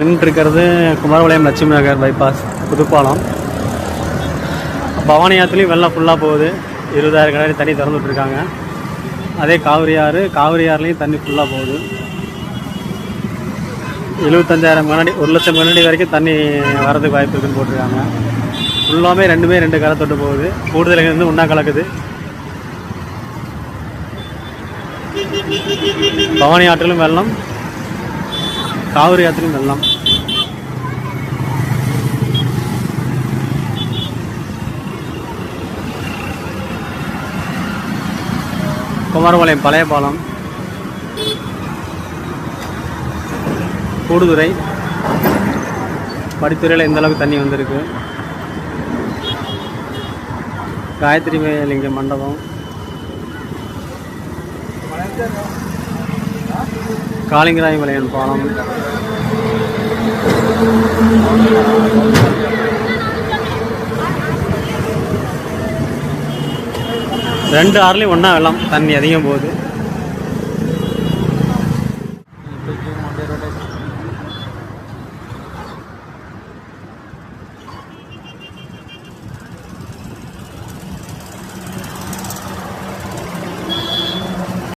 நின்றுருக்கிறது இருக்கிறது குமாரபாளையம் லட்சுமி நகர் பைபாஸ் புதுப்பாலம். பவானி ஆற்றுலையும் வெள்ளம் ஃபுல்லாக போகுது. இருபதாயிரம் கடை தண்ணி திறந்து விட்டுருக்காங்க அதே காவிரி ஆறு காவிரி ஆறுலேயும் தண்ணி ஃபுல்லாக போகுது. எழுபத்தஞ்சாயிரம் கண்ணாடி ஒரு லட்சம் கண்ணாடி வரைக்கும் தண்ணி வரதுக்கு வாய்ப்பு இருக்குன்னு போட்டிருக்காங்க. ஃபுல்லாமே ரெண்டுமே ரெண்டு கரை தொட்டு போகுது. கூடுதல் இருந்து ஒன்றா கலக்குது. பவானி ஆற்றிலும் வெள்ளம் காவிரி ஆற்றிலும் வெள்ளம். குமரபாளையம் பழைய பாலம். கூடுதுறை. படித்துறையில் எந்த அளவுக்கு தண்ணி வந்திருக்கு. காயத்ரி லிங்க மண்டபம். காளிங்கராய விளையன் பாலம். ரெண்டு ஆறுலையும் ஒன்றா வெள்ளம். தண்ணி அதிகம் போகுது.